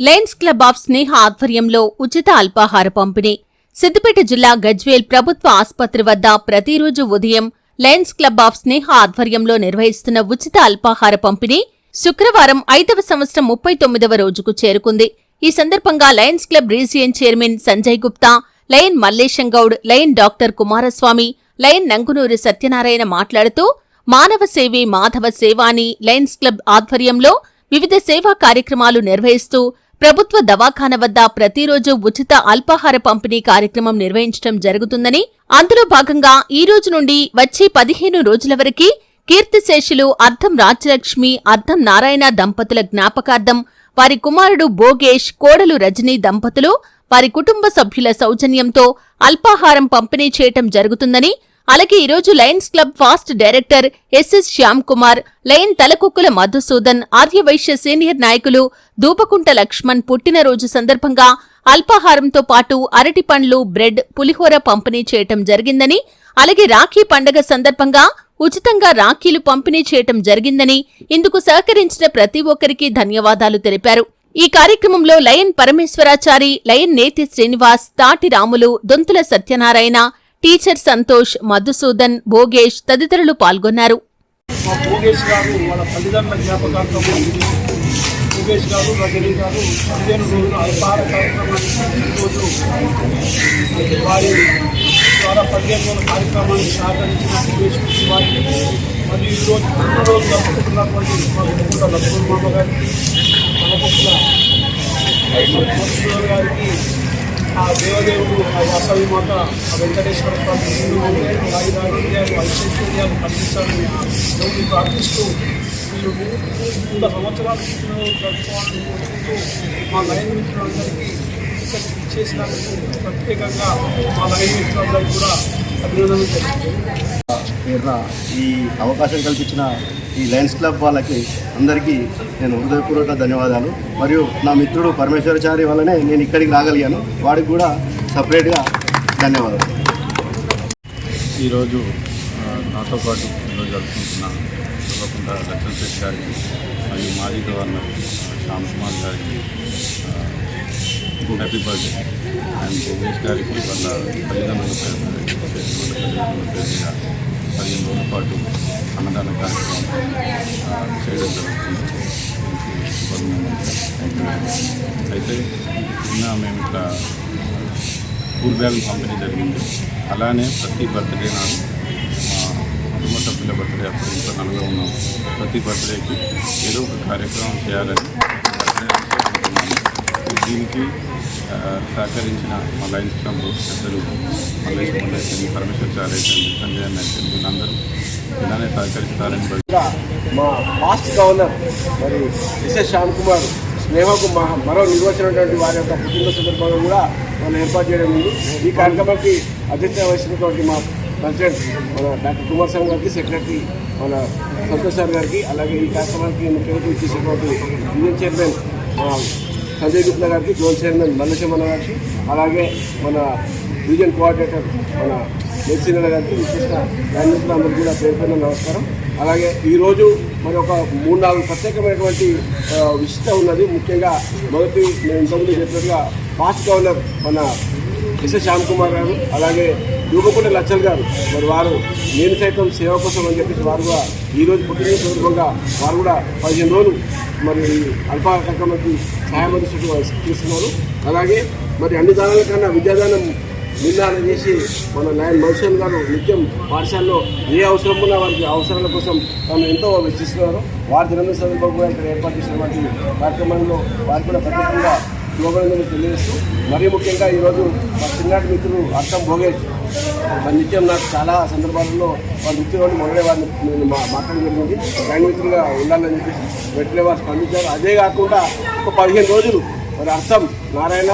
Lions club of స్నేహ ఆధ్వర్యంలో ఉచిత అల్పాహార పంపిణీ. సిద్దిపేట జిల్లా గజ్వేల్ ప్రభుత్వ ఆసుపత్రి వద్ద ప్రతిరోజు ఉదయం లయన్స్ క్లబ్ ఆఫ్ స్నేహ ఆధ్వర్యంలో నిర్వహిస్తున్న ఉచిత అల్పాహార పంపిణీ శుక్రవారం ఐదవ సంవత్సరం ముప్పై తొమ్మిదవ రోజుకు చేరుకుంది. ఈ సందర్భంగా lions club region chairman Sanjay Gupta lion Mallesham Goud lion doctor Kumaraswamy lion Nangunuri Satyanarayana మాట్లాడుతూ మానవ సేవి మాధవ సేవాని లయన్స్ క్లబ్ ఆధ్వర్యంలో వివిధ సేవా కార్యక్రమాలు నిర్వహిస్తూ ప్రభుత్వ దవాఖాన వద్ద ప్రతిరోజు ఉచిత అల్పాహార పంపిణీ కార్యక్రమం నిర్వహించడం జరుగుతుందని అందులో భాగంగా ఈ రోజు నుండి వచ్చే పదిహేను రోజుల వరకు కీర్తిశేషులు అర్ధం రాజలక్ష్మి అర్ధం నారాయణ దంపతుల జ్ఞాపకార్థం వారి కుమారుడు భోగేష్ కోడలు రజనీ దంపతులు వారి కుటుంబ సభ్యుల సౌజన్యంతో అల్పాహారం పంపిణీ చేయటం జరుగుతుందని అలాగే ఈరోజు lions club past director SS Shyam Kumar lion తలకుక్కుల Madhusudan Aryavysya senior నాయకులు దూపకుంట లక్ష్మణ్ పుట్టినరోజు సందర్భంగా అల్పాహారంతో పాటు అరటి పండ్లు బ్రెడ్ పులిహోర పంపిణీ చేయటం జరిగిందని అలాగే రాఖీ పండగ సందర్భంగా ఉచితంగా రాఖీలు పంపిణీ చేయటం జరిగిందని ఇందుకు సహకరించిన ప్రతి ఒక్కరికి ధన్యవాదాలు తెలిపారు. ఈ కార్యక్రమంలో lion Parameshwarachari lion Neti Srinivas Tati Ramulu Donthula Satyanarayana teacher Santosh Madhusudan Bhogesh తదితరులు పాల్గొన్నారు. గారు రజనీ గారు పదిహేను రోజులు అల్పాహార కార్యక్రమాన్ని ఈరోజు వారి ద్వారా పదిహేను రోజుల కార్యక్రమాన్ని సహకరించిన వారికి మరియు ఈరోజు రెండు రోజులు జరుపుకుంటున్నటువంటి మా కుటుంబ లక్ష్మణ్ మామ గారికి తలపొక్కుల గారికి ఆ దేవదేవుడు ఆ వాసవి మాత ఆ వెంకటేశ్వర స్వామి హిందూ ఐశ్వర్యాలు కల్పించాలని దేవుడిని ప్రార్థిస్తూ వీళ్ళు వంద సంవత్సరాల జరుపుకోవాలని కోరుకుంటూ మా లైన్ మిత్రులందరికీ ఇక్కడికి ఇచ్చేసినందుకు ప్రత్యేకంగా మా లైన్ మిత్రులందరికీ కూడా అభినందనలు తెలుపుతున్నాను ఈ అవకాశం కల్పించిన ఈ లయన్స్ క్లబ్ వాళ్ళకి అందరికీ నేను హృదయపూర్వక ధన్యవాదాలు. మరియు నా మిత్రుడు పరమేశ్వరాచారి వల్లనే నేను ఇక్కడికి రాగలిగాను. వాడికి కూడా సపరేట్గా ధన్యవాదాలు. ఈరోజు నాతో పాటు ఈరోజు జరుపుకుంటున్న తప్పకుండా లక్ష్మణ్ శెట్టి గారికి మరియు మాజీ గవర్నర్ ఆ, శ్యామ్ కుమార్ గారికి హ్యాపీ బర్త్డే. అండ్ భువనేష్ గారికి వాళ్ళ తల్లిదండ్రుల పేరు పేరు పదిహేను రోజుల పాటు అయితే నిన్న మేము ఇక్కడ స్కూల్ బ్యాగులు పంపిణీ జరిగింది. అలానే ప్రతి బర్త్డే నాడు మా కుటుంబ సభ్యుల బర్త్డే అప్పుడు ఇంట్లో నలుగురు ఉన్నాం. ప్రతి బర్త్డేకి ఏదో ఒక కార్యక్రమం చేయాలని దీనికి సహకరించిన మా లైన్స్ క్లబ్ పెద్దలు మల్లేష్ మల్లేశ్వరి పరమేశ్వర్ చారేశ్వరి సంజయ్ నాయక్ వీళ్ళందరూ ఇలానే సహకరిస్తారని మా పాస్ట్ గవర్నర్ మరి ఎస్ఎస్ శ్యామ్ కుమార్ స్నేహకు మరో నిర్వచనటువంటి వారి యొక్క పుట్టిన సందర్భంగా కూడా మనం ఏర్పాటు చేయడం ఉంది. ఈ కార్యక్రమానికి అధ్యక్షత వహిస్తున్నటువంటి మా ప్రెసిడెంట్ మన డాక్టర్ కుమార్ స్వామి గారికి సెక్రటరీ మన సంతోష్ సార్ గారికి అలాగే ఈ కార్యక్రమానికి ముఖ్యమంత్రి ఇచ్చేసినటువంటి యూనియన్ చైర్మన్ సంజయ్ గుప్తా గారికి జోన్ చైర్మన్ మల్లశమన్న గారికి అలాగే మన రీజన్ కోఆర్డినేటర్ మన మెడిసిన్ గారికి విశిష్ట న్యాయమూర్తులు అందరికీ కూడా పేరు పైన నమస్కారం. అలాగే ఈరోజు మరి ఒక మూడు నాలుగు ప్రత్యేకమైనటువంటి విశిష్ట ఉన్నది. ముఖ్యంగా మొదటి నేను ఇంతకుముందు చెప్పినట్టుగా పాస్ట్ గవర్నర్ మన ఎస్ఎస్ శ్యామ్ కుమార్ గారు అలాగే యువకుంట లచ్చల్ గారు. మరి వారు నేను సైతం సేవ కోసం అని చెప్పేసి వారు కూడా ఈరోజు పుట్టిన సందర్భంగా వారు కూడా పదిహేను రోజులు మరి అల్పాహార కార్యక్రమానికి సహాయం అందిస్తూ చేస్తున్నారు అలాగే మరి అన్ని దానాల కన్నా విద్యాదానం నిర్ధారణ చేసి మన నాయన్ మధుసూన్ గారు నిత్యం పాఠశాలలో ఏ అవసరం ఉన్నా వారికి అవసరాల కోసం తాను ఎంతో వెచ్చిస్తున్నారు. వారి జన్మదిన సందర్భంగా ఇక్కడ ఏర్పాటు చేసినటువంటి కార్యక్రమంలో వారు కూడా ప్రత్యేకంగా శుభాభినందనలు తెలియజేస్తూ మరీ ముఖ్యంగా ఈరోజు మా చిన్నటి మిత్రులు అర్థం భోగేష్ మరి నిత్యం నాకు చాలా సందర్భాలలో వారి మిత్రులు మొదలై వారిని నేను మా మాట్లాడడం జరిగింది. లైన్ మిత్రులుగా ఉండాలని చెప్పేసి వెంటనే వారు స్పందించారు. అదే కాకుండా ఒక పదిహేను రోజులు మరి అర్థం నారాయణ